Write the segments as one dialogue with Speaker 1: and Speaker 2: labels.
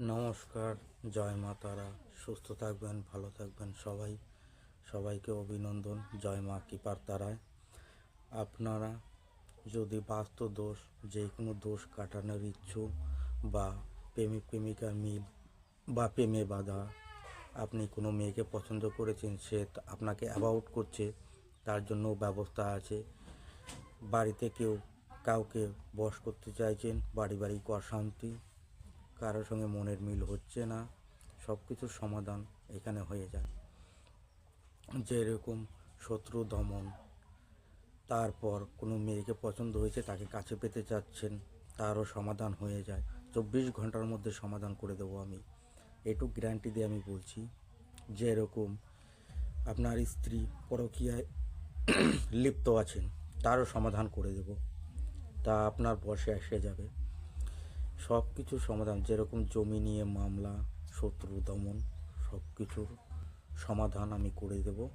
Speaker 1: নমস্কার, জয় মা তারা। সুস্থ থাকবেন, ভালো থাকবেন সবাই। সবাইকে অভিনন্দন, জয় মা কৃপার তারায়। আপনারা যদি বাস্তু দোষ, যে কোনো দোষ কাটানোর ইচ্ছুক বা প্রেমিক, প্রেমিকার মিল বা প্রেমে বাধা আপনি কোনো মেয়েকে পছন্দ করেছেন, সে আপনাকে অ্যাবাউট করছে, তার জন্য ব্যবস্থা আছে। বাড়িতে কেউ কাউকে বস করতে চাইছেন, বাড়ি বাড়ি অশান্তি কারোর সঙ্গে মনের মিল হচ্ছে না সব কিছুর সমাধান এখানে হয়ে যায়। যেরকম শত্রু দমন, তারপর কোনো মেয়েকে পছন্দ হয়েছে, তাকে কাছে পেতে চাচ্ছেন, তারও সমাধান হয়ে যায়। চব্বিশ ঘণ্টার মধ্যে সমাধান করে দেবো আমি। এটুক গ্যারান্টি দিয়ে আমি বলছি, যেরকম আপনার স্ত্রী পরকীয়ায় লিপ্ত আছেন, তারও সমাধান করে দেব। তা আপনার বসে এসে যাবে। সব কিছুর সমাধান, যেরকম জমি নিয়ে মামলা, শত্রু দমন সব কিছুর সমাধান আমি করে দেব।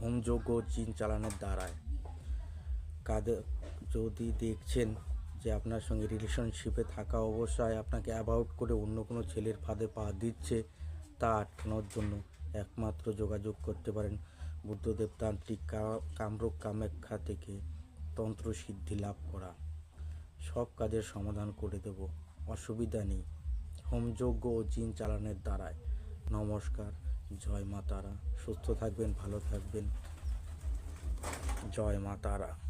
Speaker 1: হোমযোগ্য জিন চালানোর দ্বারায়। কাদের, যদি দেখছেন যে আপনার সঙ্গে রিলেশনশিপে থাকা অবস্থায় আপনাকে অ্যাবাউট করে অন্য কোনো ছেলের ফাঁদে পা দিচ্ছে, তা আটকানোর জন্য একমাত্র যোগাযোগ করতে পারেন বুদ্ধদেব তান্ত্রিক কামরূপ কামাখ্যা থেকে তন্ত্র সিদ্ধি লাভ করা। সব কাজের সমাধান করে দেব। অসুবিধা নেই। হোমযজ্ঞ ও জিন চালানোর দ্বারায়। নমস্কার। জয় মা তারা। সুস্থ থাকবেন, ভালো থাকবেন। জয় মা তারা।